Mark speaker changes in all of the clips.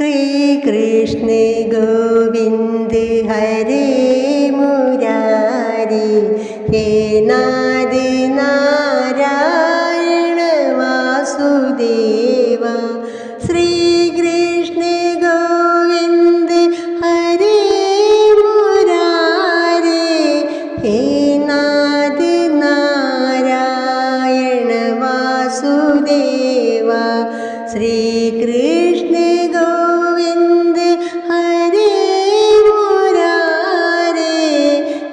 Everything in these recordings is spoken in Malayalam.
Speaker 1: ശ്രീകൃഷ്ണ ഗോവിന്ദ് ഹരേ മുരാരി. ഹേ നാദ നാരായണ വാസുദേവ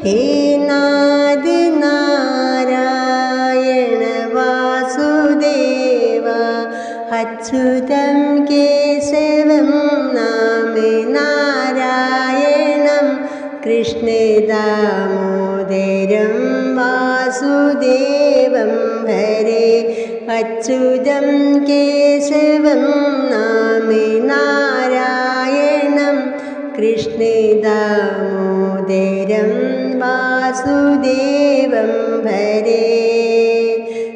Speaker 1: ഹേ നാദ നാരായണ വാസുദേവ അച്യുതം കേശവം നാമ നാരായണം. കൃഷ്ണദാമോദരം വാസുദേവം ഹരേ അച്യുതം കേശവം നാമ वासुदेवं भरे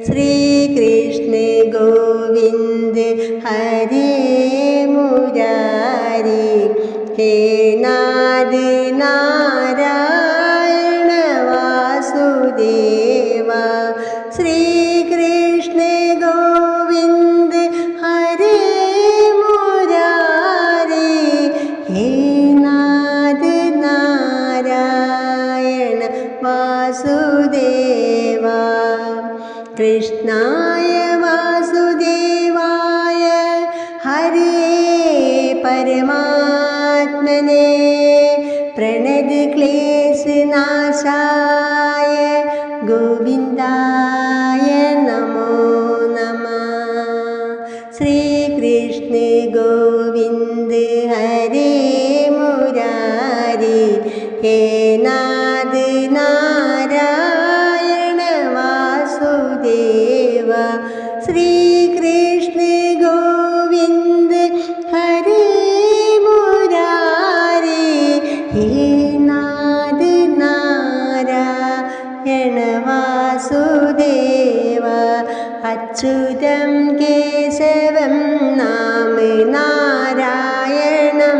Speaker 1: श्रीकृष्ण गोविन्द हरे मुरारि। हे नाद नारायण वासुदेवा। श्री वासुदेवा कृष्णाय वासुदेवाय। हरे परमात्मने। प्रणदक्लेशनाशाय गोविन्दाय नमो नमः। श्रीकृष्ण गोविन्द हरे। ഹേ നാദ് നാരായണ വാസുദേവ ശ്രീകൃഷ്ണ ഗോവിന്ദ് ഹരേ മുരാരി ഹേ നാദ് നാരായണ വാസുദേവ അച്യുതം കേശവം നാമ നാരായണം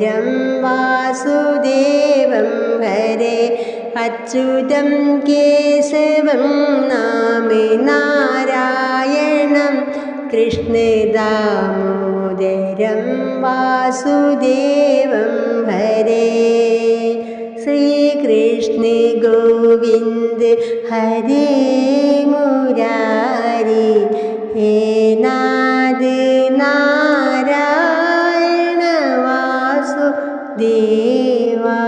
Speaker 1: കൃഷ്ണദാമോദരം വാസുദേവം ഹരേ അച്യുതം കേശവം നാമ നാരായണം. കൃഷ്ണദാമോദരം വാസുദേവം ഹരേ ശ്രീകൃഷ്ണ ഗോവിന്ദ ഹരേ. നാരായണ വാസുദേവ